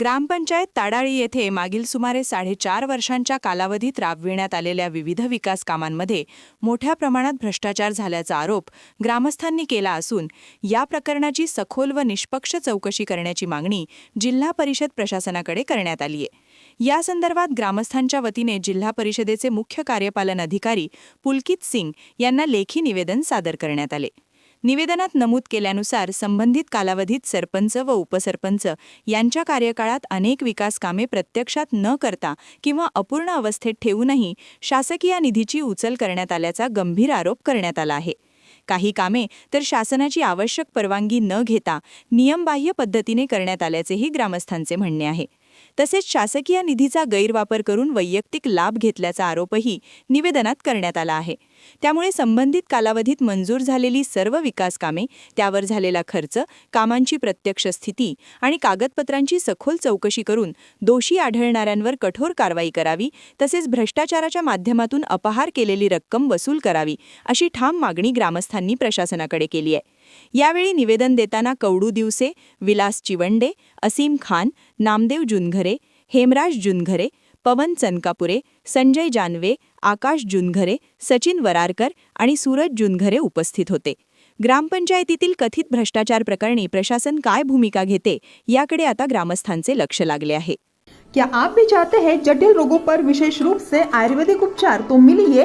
ग्रामपंचायत ताडाळी येथे मागील सुमारे साडेचार वर्षांच्या कालावधीत राबविण्यात आलेल्या विविध विकास कामांमध्ये मोठ्या प्रमाणात भ्रष्टाचार झाल्याचा आरोप ग्रामस्थांनी केला असून या प्रकरणाची सखोल व निष्पक्ष चौकशी करण्याची मागणी जिल्हा परिषद प्रशासनाकडे करण्यात आली आहे. या संदर्भात ग्रामस्थांच्या वतीने जिल्हा परिषदेचे मुख्य कार्यपालन अधिकारी पुलकित सिंग यांना लेखी निवेदन सादर करण्यात आले. निवेदनात नमूद केल्यानुसार संबंधित कालावधीत सरपंच व उपसरपंच यांच्या कार्यकाळात अनेक विकास कामे प्रत्यक्षात न करता किंवा अपूर्ण अवस्थेत ठेवूनही शासकीय निधीची उचल करण्यात आल्याचा गंभीर आरोप करण्यात आला आहे. काही कामे तर शासनाची आवश्यक परवानगी न घेता नियमबाह्य पद्धतीने करण्यात आल्याचेही ग्रामस्थांचे म्हणणे आहे. तसेच शासकीय निधीचा गैरवापर करून वैयक्तिक लाभ घेतल्याचा आरोपही निवेदनात करण्यात आला आहे. त्यामुळे संबंधित कालावधीत मंजूर झालेली सर्व विकास कामे त्यावर झालेला खर्च कामांची प्रत्यक्ष स्थिती आणि कागदपत्रांची सखोल चौकशी करून दोषी आढळणाऱ्यांवर कठोर कारवाई करावी तसेच भ्रष्टाचाराच्या माध्यमातून अपहार केलेली रक्कम वसूल करावी अशी ठाम मागणी ग्रामस्थांनी प्रशासनाकडे केली आहे. यावेळी निवेदन देताना कवडू दिवसे विलास चिवंडे असीम खान नामदेव जुनघरे हेमराज जुनघरे पवन चनकापुरे संजय जानवे आकाश जुनघरे सचिन वरारकर आणि सूरज जुनघरे उपस्थित होते. ग्रामपंचायतीतील कथित भ्रष्टाचार प्रकरणी प्रशासन काय भूमिका घेते याकडे आता ग्रामस्थांचे लक्ष लागले आहे. क्या आप भी चाहते हैं जटिल रोगों पर विशेष रूप से आयुर्वेदिक उपचार? तो मिलिए